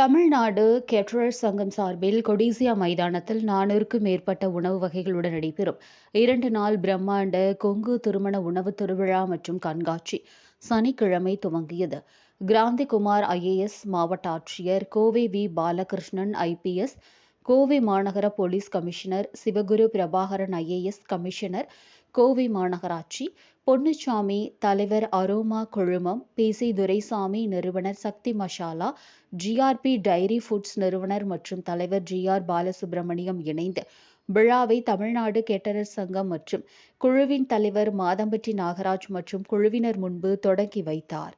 Tamil Nadu caterers சங்கம் சார்பில் கொடிசியா மைதானத்தில் நானூறுக்கும் மேற்பட்ட உணவு வகைகளுடன் நடைபெறும். இரண்டு நாள் பிரம்மாண்ட கொங்கு திருமண உணவு திருவிழா மற்றும் கண்காட்சி சனிக்கிழமை துவங்கியது. கிராந்திகுமார் ஐஏஎஸ் மாவட்ட ஆட்சியர் கோவை வி. பாலகிருஷ்ணன் ஐபிஎஸ் கோவை மாநகர police commissioner Sivaguru Prabhakaran IAS commissioner Kovai மாநகராட்சி பொன்னுச்சாமி தலைவர் அரோமா குழுமம் பிசி துரைசாமி நிறுவனர் Sakthi masala GRB dairy foods நிறுவனர் மற்றும் தலைவர் ஜி. ஆர். பாலசுப்ரமணியம் இணைந்து விழாவை தமிழ்நாடு கேட்டரர் சங்கம் மற்றும் குழுவின் தலைவர் மாதம்பட்டி நாகராஜ் மற்றும் குழுவினர் முன்பு தொடங்கி வைத்தார்.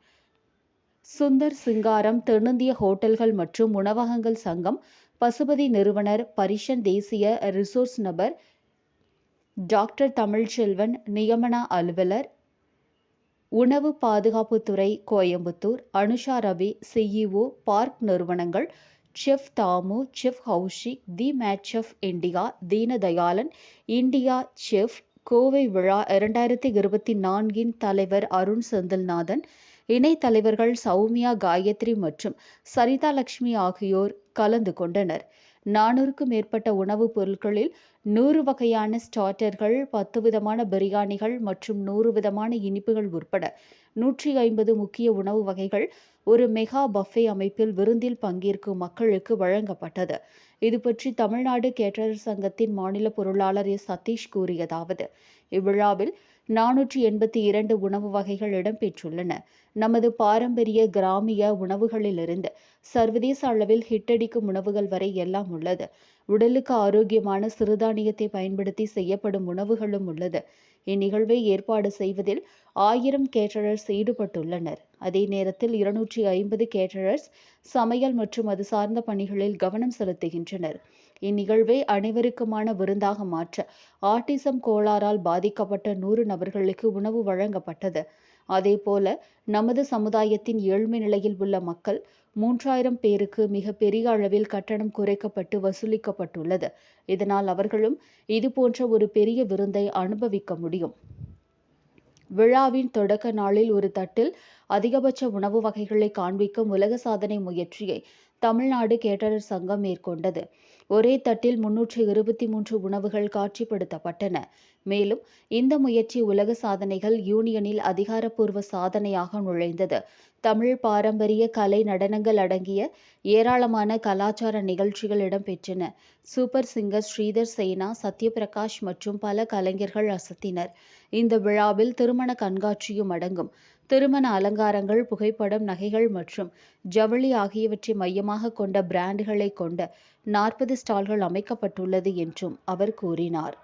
சுந்தர் சிங்காரம் தென்னிந்திய ஹோட்டல்கள் மற்றும் உணவகங்கள் சங்கம் பசுபதி நிறுவனர் பரிஷன் தேசிய ரிசோர்ஸ் நபர் டாக்டர் தமிழ்ச்செல்வன் நியமன அலுவலர் உணவு பாதுகாப்புத்துறை கோயம்புத்தூர். அனுஷா ரவி சிஇஓ பார்க் நிறுவனங்கள் chef Damu chef ஹவுஷி the match chef India Dheenadayalan India chef Kovai விழா இரண்டாயிரத்தி இருபத்தி நான்கின் தலைவர் அருண் செந்தில்நாதன் இணைத்தலைவர்கள் சௌமியா காயத்ரி மற்றும் சரிதா லட்சுமி ஆகியோர் கலந்து கொண்டனர். நானூறுக்கும் மேற்பட்ட உணவுப் பொருட்களில் நூறு வகையான ஸ்டார்டர்கள் பத்து விதமான பிரியாணிகள் மற்றும் நூறு விதமான இனிப்புகள் உட்பட நூற்றி ஐம்பது முக்கிய உணவு வகைகள் ஒரு மெகா பஃபே அமைப்பில் விருந்தில் பங்கேற்கும் மக்களுக்கு வழங்கப்பட்டது. இது பற்றி தமிழ்நாடு கேட்டரர் சங்கத்தின் மாநில பொருளாளர் எஸ். சதீஷ் கூறியதாவது இவ்விழாவில் நானூற்றி எண்பத்தி இரண்டு உணவு வகைகள் இடம்பெற்றுள்ளன. நமது பாரம்பரிய கிராமிய உணவுகளிலிருந்து சர்வதேச அளவில் ஹிட்டடிக்கும் உணவுகள் வரை எல்லாம் உள்ளது. உடலுக்கு ஆரோக்கியமான சிறுதானியத்தை பயன்படுத்தி செய்யப்படும் உணவுகளும் உள்ளது. இந்நிகழ்வை ஏற்பாடு செய்வதில் ஆயிரம் கேட்டரர்ஸ் ஈடுபட்டுள்ளனர். அதே நேரத்தில் இருநூற்றி ஐம்பது கேட்டரர்ஸ் சமையல் மற்றும் அது சார்ந்த பணிகளில் கவனம் செலுத்துகின்றனர். இந்நிகழ்வை அனைவருக்குமான விருந்தாக மாற்ற ஆட்டிசம் கோளாறால் பாதிக்கப்பட்ட நூறு நபர்களுக்கு உணவு வழங்கப்பட்டது. அதேபோல நமது சமுதாயத்தின் ஏழ்மை நிலையில் உள்ள மக்கள் மூன்றாயிரம் பேருக்கு மிக பெரிய அளவில் கட்டணம் குறைக்கப்பட்டு வசூலிக்கப்பட்டுள்ளது. இதனால் அவர்களும் இதுபோன்ற ஒரு பெரிய விருந்தை அனுபவிக்க முடியும். விழாவின் தொடக்க நாளில் ஒரு தட்டில் அதிகபட்ச உணவு வகைகளை காண்பிக்கும் உலக சாதனை முயற்சியை தமிழ்நாடு கேட்டரர் சங்கம் மேற்கொண்டது. ஒரே தட்டில் முன்னூற்று இருபத்தி மூன்று உணவுகள் காட்சிப்படுத்தப்பட்டன. மேலும் இந்த முயற்சி உலக சாதனைகள் யூனியனில் அதிகாரப்பூர்வ சாதனையாக நுழைந்தது. தமிழ் பாரம்பரிய கலை நடனங்கள் அடங்கிய ஏராளமான கலாச்சார நிகழ்ச்சிகள் இடம்பெற்றன. சூப்பர் சிங்கர் ஸ்ரீதர் சேனா சத்யபிரகாஷ் மற்றும் பல கலைஞர்கள் அசத்தினர். இந்த விழாவில் திருமண கண்காட்சியும் அடங்கும். திருமண அலங்காரங்கள் புகைப்படம் நகைகள் மற்றும் ஜவுளி ஆகியவற்றை மையமாக கொண்ட பிராண்டுகளை கொண்ட நாற்பது ஸ்டால்கள் அமைக்கப்பட்டுள்ளது என்றும் அவர் கூறினார்.